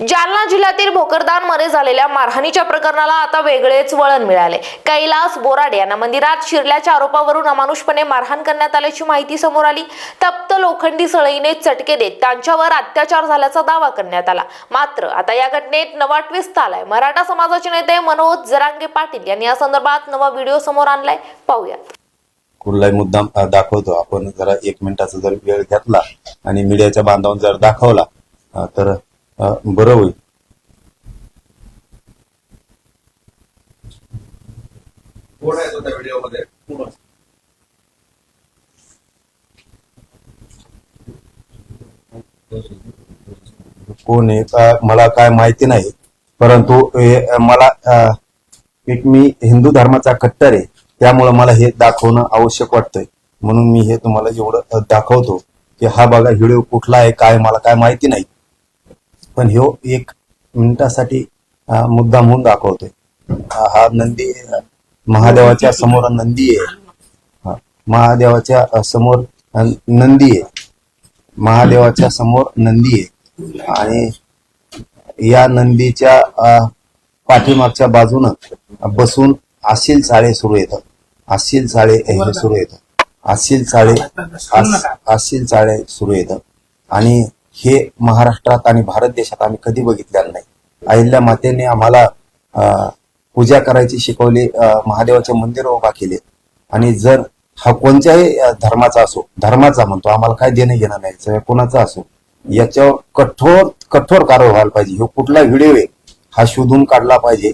जालना जिल्ह्यातील भोकरदानमध्ये झालेल्या मारहाणीच्या प्रकरणाला आता वेगळेच वळण मिळाले. कैलास बोराडे यांना मंदिरात शिरल्याच्या आरोपावरून अमानुषपणे मारहाण करण्यात आल्याची माहिती समोर आली. तप्त लोखंडी सळईने चटके देत त्यांच्यावर अत्याचार झाल्याचा दावा करण्यात आला. मात्र आता या घटनेत नवा ट्विस्ट आलाय. मराठा समाजाचे नेते मनोज जरांगे पाटील यांनी या संदर्भात नवा व्हिडिओ समोर आणलाय. पाहूयात. कुठलाही मुद्दाम दाखवतो. आपण जरा एक मिनिटाचा जर वेळ घेतला आणि मीडियाच्या बांधावर जर दाखवला तर बरं होईल. कोण आहे तो त्या व्हिडिओमध्ये? कोण आहे? का मला काय माहिती नाही. परंतु मला एक मी हिंदू धर्माचा कट्टर आहे. त्यामुळे मला हे दाखवणं आवश्यक वाटतंय. म्हणून मी हे तुम्हाला एवढं दाखवतो की हा बघा व्हिडिओ कुठला आहे काय मला काय माहिती नाही. पण ह्यो एक मिनिटासाठी मुद्दा मुद्दाम होऊन दाखवतोय. हा नंदी महादेवाच्या समोर नंदी आहे. महादेवाच्या समोर नंदी आहे. महादेवाच्या समोर नंदी आहे. आणि या नंदीच्या अ, पाठीमागच्या बाजूनं बसून आशील चाळे सुरू येतात. आशील चाळे हे सुरू येतात. आशील चाळे आशील चाळे सुरू येतात. आणि हे महाराष्ट्रात आणि भारत देशात आम्ही कधी बघितलेलं नाही. अहिल्या मातेने आम्हाला पूजा करायची शिकवली महादेवाचे मंदिर उभा केले. आणि जर हा कोणत्याही धर्माचा असो धर्माचा म्हणतो आम्हाला काय देणं घेणं नाही कोणाचा असो याच्यावर कठोर कठोर कारवाई व्हायला पाहिजे. ह्यो कुठला व्हिडिओ आहे हा शोधून काढला पाहिजे.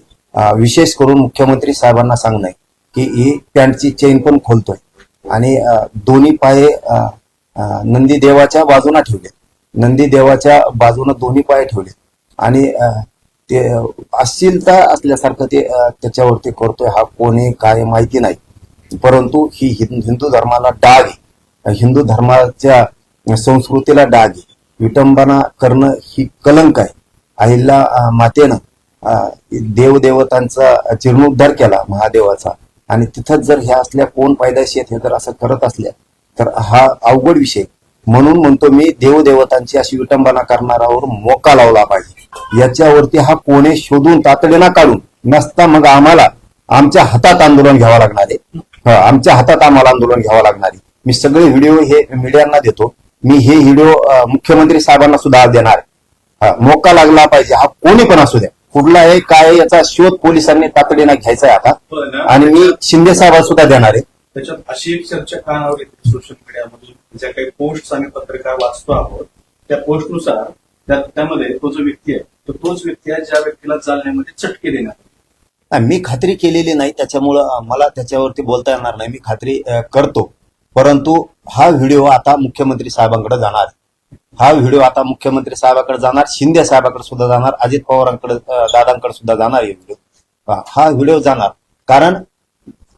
विशेष करून मुख्यमंत्री साहेबांना सांगणं की ही पॅन्टची चेन पण खोलतोय. आणि दोन्ही पाय नंदी देवाच्या बाजूला ठेवले नंदी देवाच्या बाजूने दोन्ही पाय ठेवले. आणि ते अ, अश्लीलता असल्यासारखं ते त्याच्यावरती करतोय हा कोणी काय माहिती नाही. परंतु ही हिंदू धर्माला डाग आहे. हिंदू धर्माच्या संस्कृतीला डाग आहे. विटंबना करणं ही कलंक आहे. अहिल्या मातेनं देवदेवतांचा जीर्णोद्धार केला महादेवाचा. आणि तिथंच जर ह्या असल्या कोण पायदाशी आहेत हे जर असं करत असल्या तर हा अवघड विषय म्हणून म्हणतो मी देवदेवतांची अशी विटंबना करणारावर मोका लावला पाहिजे. याच्यावरती हा कोणे शोधून तातडीनं काढून नसता मग आम्हाला आमच्या हातात आंदोलन घ्यावं लागणार आहे. हं, आमच्या हातात आम्हाला आंदोलन घ्यावं लागणार आहे. मी सगळे व्हिडिओ हे मीडियांना देतो. मी हे व्हिडिओ मुख्यमंत्री साहेबांना सुद्धा देणार आहे. हा, मोका लागला पाहिजे. हा कोणी पण असू द्या. कुठला आहे काय याचा शोध पोलिसांनी तातडीनं घ्यायचा आहे आता. ना? आणि मी शिंदे साहेबांना सुद्धा देणार आहे. त्याच्यात अशी चर्चा येते सोशल मीडियामधून ज्या काही पोस्ट आम्ही पत्रकार वाचतो आहोत त्या पोस्टनुसार त्यामध्ये तो जो व्यक्ती आहे तो तोच व्यक्ती आहे ज्या व्यक्तीला चालण्यामध्ये चटके देणार नाही, मी खात्री केलेली नाही त्याच्यामुळं मला त्याच्यावरती बोलता येणार नाही. मी खात्री करतो. परंतु हा व्हिडिओ आता मुख्यमंत्री साहेबांकडे जाणार हा व्हिडिओ आता मुख्यमंत्री साहेबांकडे जाणार शिंदे साहेबांकडे सुद्धा जाणार अजित पवारांकडे दादांकडे सुद्धा जाणार हे व्हिडिओ. हा व्हिडिओ जाणार. कारण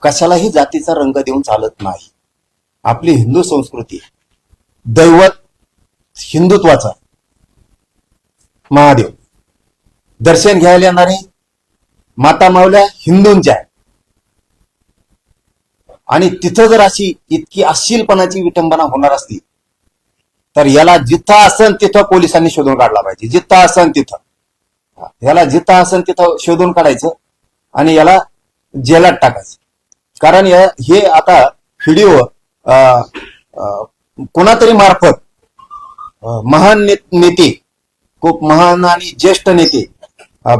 कशालाही जातीचा रंग देऊन चालत नाही. आपली हिंदू संस्कृती दैवत हिंदुत्वाचा महादेव. दर्शन घ्यायला येणारे माता मावल्या हिंदूंच्या. आहे. आणि तिथं जर अशी इतकी अश्लीलपणाची विटंबना होणार असती तर याला जिथं असन तिथं पोलिसांनी शोधून काढला पाहिजे. जिथं असन तिथं. याला जिथं असन तिथं शोधून काढायचं आणि याला जेलात टाकायचं. कारण हे आता व्हिडिओ कोणातरी मार्फत महान नेते खूप महान आणि ज्येष्ठ नेते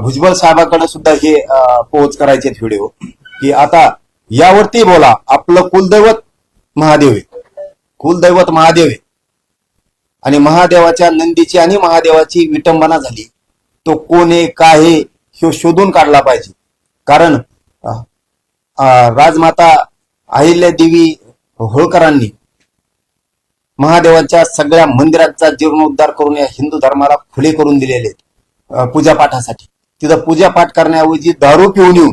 भुजबळ साहेबाकडे सुद्धा हे पोहोच करायचे व्हिडिओ की आता यावरती बोला आपलं कुलदैवत महादेव आहे. कुलदैवत महादेव आहे. आणि महादेवाच्या नंदीची आणि महादेवाची विटंबना झाली. तो कोण आहे काय आहे हे शोधून काढला पाहिजे. कारण राजमाता अहिल्या देवी होळकरांनी महादेवाच्या सगळ्या मंदिरांचा जीर्णोद्धार करून या हिंदू धर्माला खुले करून दिलेले पूजापाठासाठी. तिथं पूजापाठ करण्याऐवजी दारू पिऊन येऊन